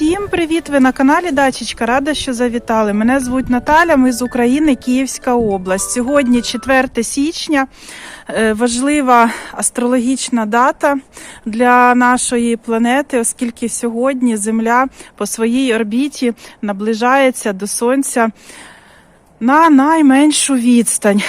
Всім привіт! Ви на каналі Дачечка. Рада, що завітали. Мене звуть Наталя. Ми з України, Київська область. Сьогодні 4 січня. Е, Важлива астрологічна дата для нашої планети, оскільки сьогодні Земля по своїй орбіті наближається до Сонця на найменшу відстань.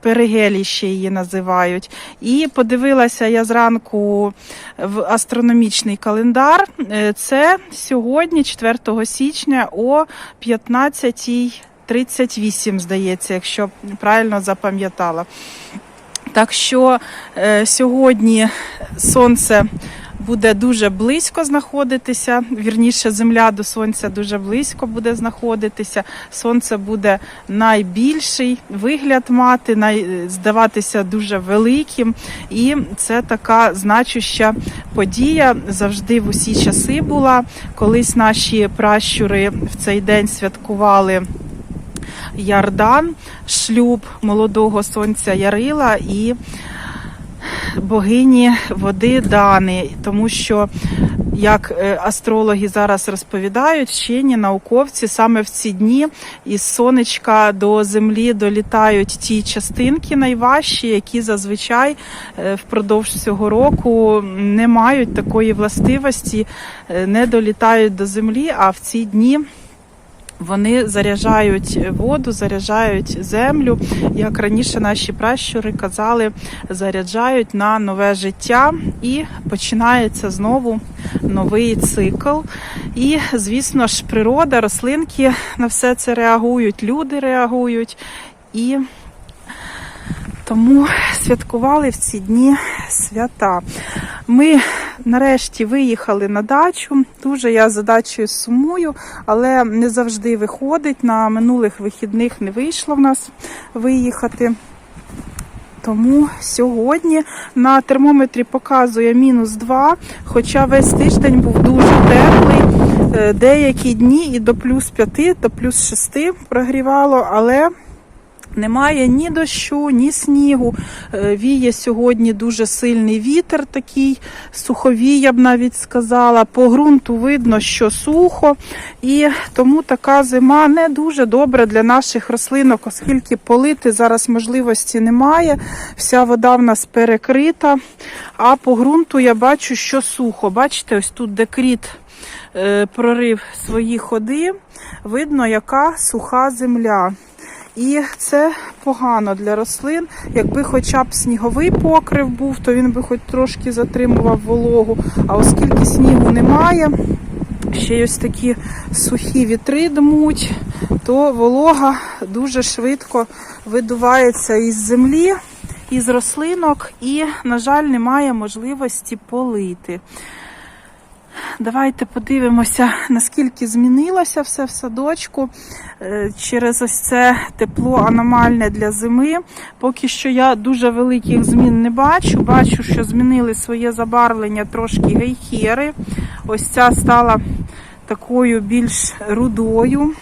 Перигелі ще її називають. І подивилася я зранку в астрономічний календар. Е, Це сьогодні, 4 січня, о 15.38, здається, якщо правильно запам'ятала. Так що е, сьогодні сонце буде дуже близько знаходитися. Вірніше, земля до сонця дуже близько буде знаходитися. Сонце буде найбільший вигляд мати, най, здаватися дуже великим. І це така значуща подія завжди в усі часи була. Колись наші пращури в цей день святкували. Ярдан, шлюб молодого сонця Ярила і богині води Дани, тому що, як е, астрологи зараз розповідають, вчені науковці саме в ці дні із сонечка до землі долітають ті частинки найважчі, які зазвичай е, впродовж цього року не мають такої властивості, е, не долітають до землі, а в ці дні. Вони заряджають воду, заряджають землю, як раніше наші пращури казали, заряджають на нове життя і починається знову новий цикл. І, звісно ж, природа, рослинки на все це реагують, люди реагують. І тому святкували в ці дні свята. Ми нарешті виїхали на дачу. Дуже я за дачею сумую, але не завжди виходить. На минулих вихідних не вийшло в нас виїхати. Тому сьогодні на термометрі показує мінус 2, хоча весь тиждень був дуже теплий. Е, Деякі дні і до плюс 5, до плюс 6 прогрівало, але немає ні дощу, ні снігу. Е, Віє сьогодні дуже сильний вітер, такий суховій, я б навіть сказала. По ґрунту видно, що сухо, і тому така зима не дуже добра для наших рослинок, оскільки полити зараз можливості немає. Вся вода в нас перекрита. А по ґрунту я бачу, що сухо. Бачите, ось тут декріт е, прорив свої ходи. Видно, яка суха земля. І це погано для рослин. Якби хоча б сніговий покрив був, то він би хоч трошки затримував вологу. А оскільки снігу немає, ще й ось такі сухі вітри дмуть, то волога дуже швидко видувається із землі, із рослинок, і, на жаль, немає можливості полити. Давайте подивимося, наскільки змінилося все в садочку е, через ось це тепло аномальне для зими. Поки що я дуже великих змін не бачу. Бачу, що змінили своє забарвлення трошки гейхери. Ось ця стала такою більш рудою.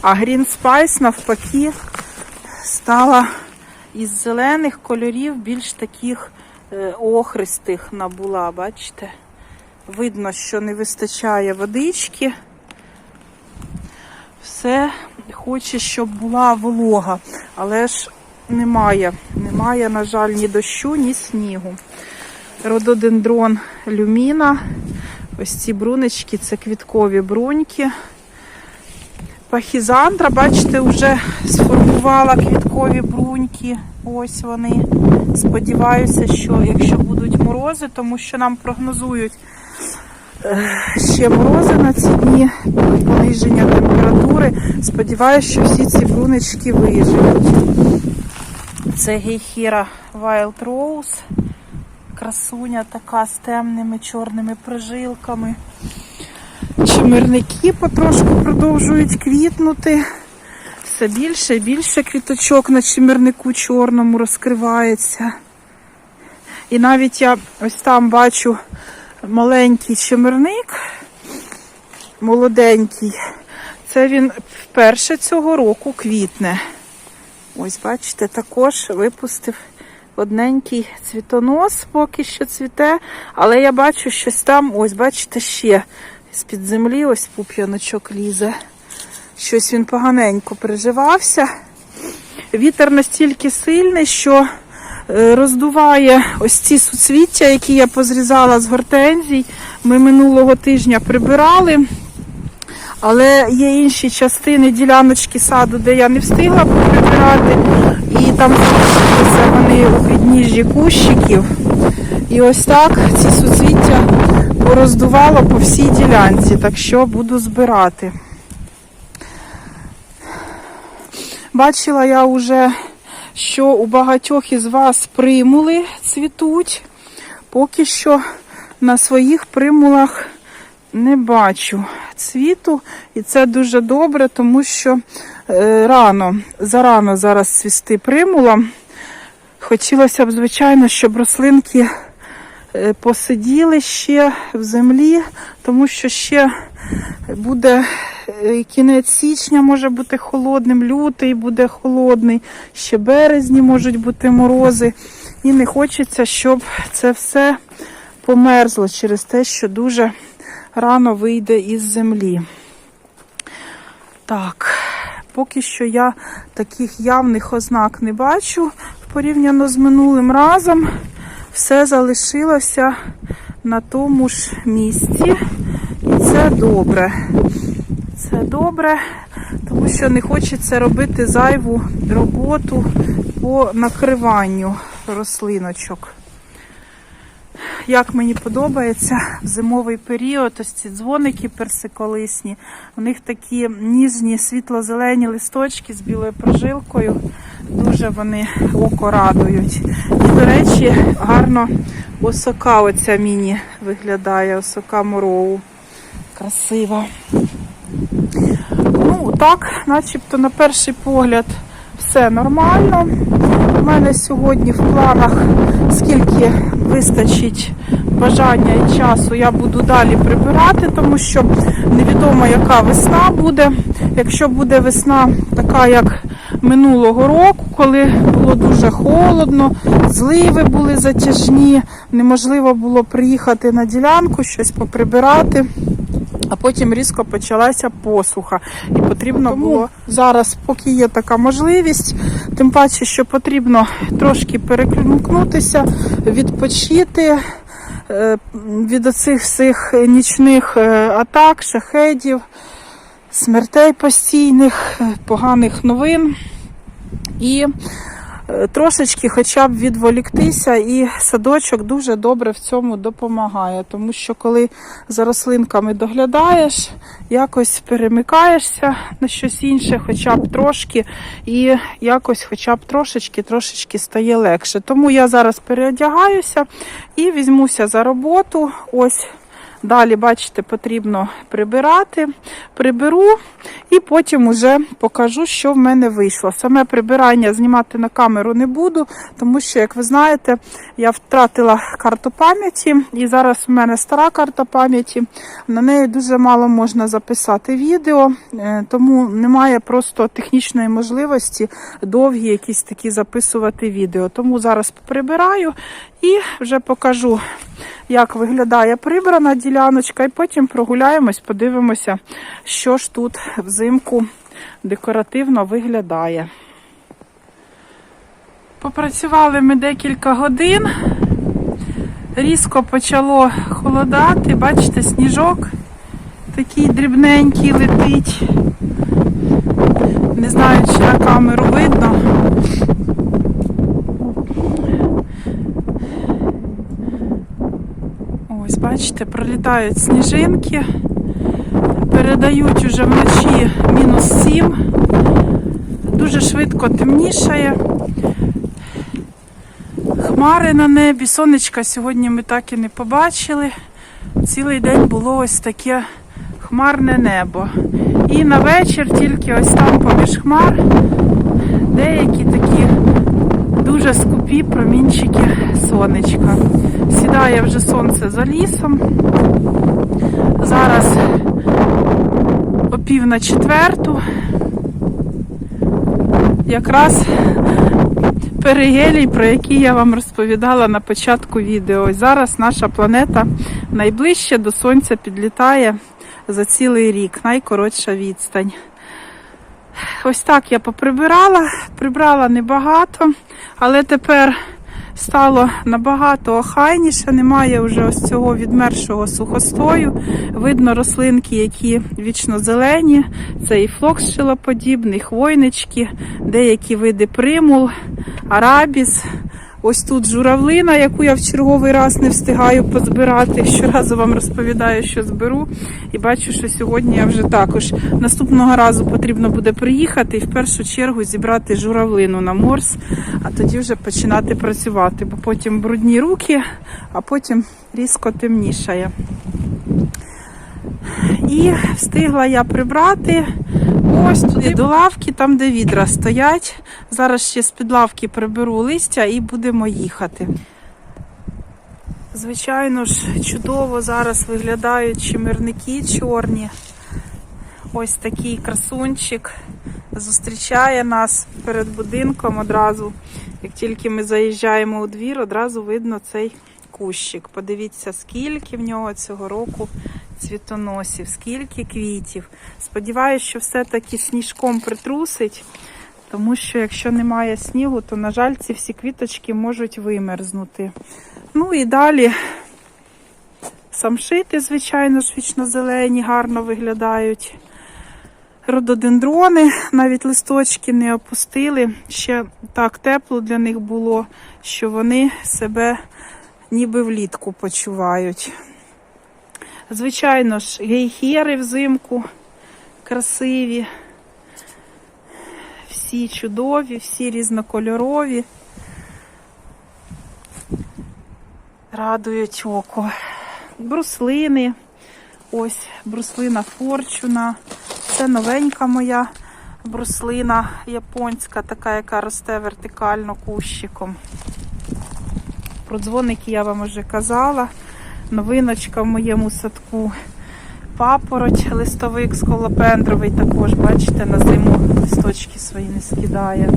А Green Spice навпаки стала із зелених кольорів більш таких охристих набула, бачите? Видно, що не вистачає водички. Все хоче, щоб була волога, але ж немає. Немає, на жаль, ні дощу, ні снігу. Рододендрон люміна. Ось ці брунечки це квіткові бруньки. Пахізандра, бачите, вже сформувала квіткові бруньки. Ось вони. Сподіваюся, що якщо будуть морози, тому що нам прогнозують е, ще морози на ці дні, пониження температури. Сподіваюся, що всі ці брунечки виживуть. Це гейхіра Wild Rose. Красуня така з темними чорними прожилками. Чимирники потрошку продовжують квітнути. Все більше і більше квіточок на чимирнику чорному розкривається. І навіть я ось там бачу маленький чимирник, молоденький. Це він вперше цього року квітне. Ось, бачите, також випустив одненький цвітонос поки що цвіте, але я бачу щось там, ось, бачите, ще з-під землі ось пуп'яночок лізе. Щось він поганенько приживався. Вітер настільки сильний, що е, роздуває ось ці суцвіття, які я позрізала з гортензій. Ми минулого тижня прибирали. Але є інші частини діляночки саду, де я не встигла прибирати. І там залишилися вони у підніжжі кущиків. І ось так ці суцвіття пороздувало по всій ділянці, так що буду збирати. Бачила я вже, що у багатьох із вас примули цвітуть. Поки що на своїх примулах не бачу цвіту, і це дуже добре, тому що е, рано, зарано зараз цвісти примула. Хотілося б, звичайно, щоб рослинки е, посиділи ще в землі, тому що ще буде кінець січня може бути холодним, лютий буде холодний, ще березні можуть бути морози. І не хочеться, щоб це все померзло через те, що дуже рано вийде із землі. Так, поки що я таких явних ознак не бачу порівняно з минулим разом. Все залишилося на тому ж місці. І це добре. Це добре, тому що не хочеться робити зайву роботу по накриванню рослиночок. Як мені подобається в зимовий період, ось ці дзвоники персиколисні. У них такі ніжні світло-зелені листочки з білою прожилкою. Дуже вони око радують. І, до речі, гарно осока оця міні виглядає, осока мороу. Красива. Ну, так, начебто, на перший погляд, все нормально. У мене сьогодні в планах, скільки вистачить бажання і часу, я буду далі прибирати, тому що невідомо, яка весна буде. Якщо буде весна така, як минулого року, коли було дуже холодно, зливи були затяжні, неможливо було приїхати на ділянку, щось поприбирати. А потім різко почалася посуха, і потрібно Тому було зараз, поки є така можливість, тим паче, що потрібно трошки переклюкнутися, відпочити е, від оцих всіх нічних е, атак, шахедів, смертей постійних, е, поганих новин. І трошечки хоча б відволіктися, і садочок дуже добре в цьому допомагає, тому що коли за рослинками доглядаєш, якось перемикаєшся на щось інше, хоча б трошки, і якось хоча б трошечки, трошечки стає легше. Тому я зараз переодягаюся і візьмуся за роботу. Ось. Далі, бачите, потрібно прибирати. Приберу і потім уже покажу, що в мене вийшло. Саме прибирання знімати на камеру не буду, тому що, як ви знаєте, я втратила карту пам'яті, і зараз у мене стара карта пам'яті. На неї дуже мало можна записати відео, е, тому немає просто технічної можливості довгі якісь такі записувати відео. Тому зараз прибираю і вже покажу, як виглядає прибрана діляночка, і потім прогуляємось, подивимося, що ж тут взимку декоративно виглядає. Попрацювали ми декілька годин. Різко почало холодати, бачите, сніжок такий дрібненький летить. Не знаю, чи на камеру видно. Ось, бачите, пролітають сніжинки, передають уже вночі мінус 7, дуже швидко темнішає. Хмари на небі, сонечка сьогодні ми так і не побачили. Цілий день було ось таке хмарне небо. І на вечір тільки ось там поміж хмар деякі такі дуже скупі промінчики сонечка. Сідає вже сонце за лісом. Зараз о пів на четверту. Якраз перигелій, про які я вам розповідала на початку відео. Зараз наша планета найближче до Сонця підлітає за цілий рік, найкоротша відстань. Ось так я поприбирала, прибрала небагато, але тепер стало набагато охайніше, немає вже ось цього відмершого сухостою. Видно рослинки, які вічно зелені. Це і флокс шилоподібний, хвойнички, деякі види примул, арабіс. Ось тут журавлина, яку я в черговий раз не встигаю позбирати. Щоразу вам розповідаю, що зберу. І бачу, що сьогодні я вже також наступного разу потрібно буде приїхати і в першу чергу зібрати журавлину на морс, а тоді вже починати працювати, бо потім брудні руки, а потім різко темнішає. І встигла я прибрати ось туди до лавки, там де відра стоять. Зараз ще з-під лавки приберу листя і будемо їхати. Звичайно ж, чудово зараз виглядають чимирники чорні. Ось такий красунчик зустрічає нас перед будинком одразу. Як тільки ми заїжджаємо у двір, одразу видно цей кущик. Подивіться, скільки в нього цього року цвітоносів, скільки квітів. Сподіваюсь, що все-таки сніжком притрусить, тому що якщо немає снігу, то, на жаль, ці всі квіточки можуть вимерзнути. Ну і далі самшити, звичайно ж, вічно-зелені, гарно виглядають. Рододендрони, навіть листочки не опустили. Ще так тепло для них було, що вони себе ніби влітку почувають. Звичайно ж, гейхери взимку красиві, всі чудові, всі різнокольорові. Радують око. Бруслини. Ось бруслина форчуна. Це новенька моя бруслина японська, така, яка росте вертикально кущиком. Про дзвоники я вам вже казала. Новиночка в моєму садку. Папороть, листовик сколопендровий також, бачите, на зиму листочки свої не скидає.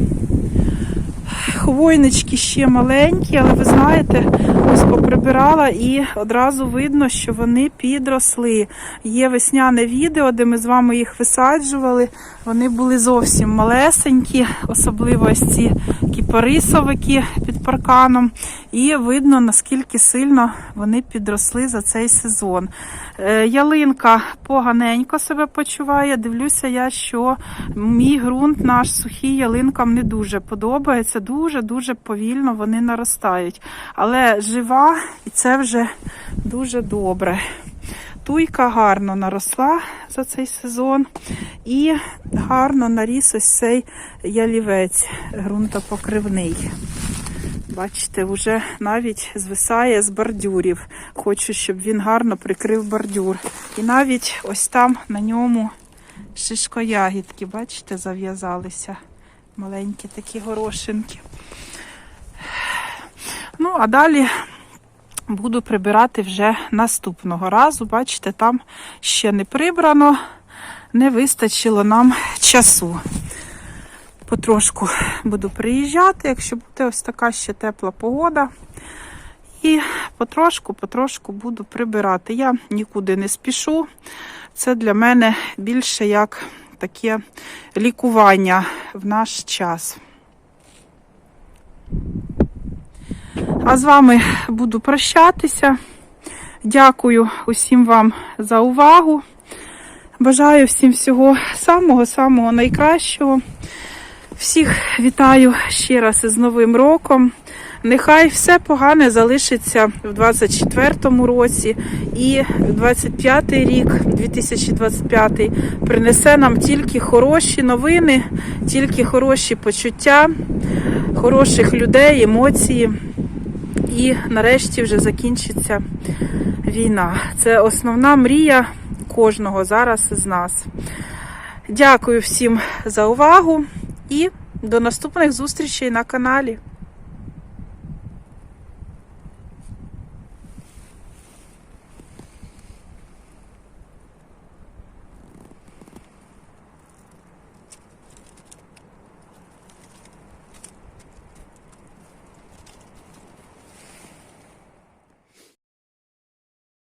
Хвойнички ще маленькі, але ви знаєте, ось поприбирала і одразу видно, що вони підросли. Є весняне відео, де ми з вами їх висаджували. Вони були зовсім малесенькі, особливо ось ці кіпарисовики під парканом. І видно, наскільки сильно вони підросли за цей сезон. Е, Ялинка поганенько себе почуває. Дивлюся я, що мій ґрунт наш сухий ялинкам не дуже подобається. Дуже-дуже повільно вони наростають. Але жива, і це вже дуже добре. Туйка гарно наросла за цей сезон і гарно наріс ось цей ялівець ґрунтопокривний. Бачите, вже навіть звисає з бордюрів. Хочу, щоб він гарно прикрив бордюр. І навіть ось там на ньому шишкоягідки, бачите, зав'язалися. Маленькі такі горошинки. Ну, а далі буду прибирати вже наступного разу. Бачите, там ще не прибрано, не вистачило нам часу. Потрошку буду приїжджати, якщо буде ось така ще тепла погода. І потрошку, потрошку буду прибирати. Я нікуди не спішу. Це для мене більше як таке лікування в наш час. А з вами буду прощатися. Дякую усім вам за увагу. Бажаю всім всього самого-самого найкращого. Всіх вітаю ще раз із Новим роком. Нехай все погане залишиться в 24-му році і 25-й рік, 2025, принесе нам тільки хороші новини, тільки хороші почуття, хороших людей, емоції. І нарешті вже закінчиться війна. Це основна мрія кожного зараз з нас. Дякую всім за увагу і до наступних зустрічей на каналі.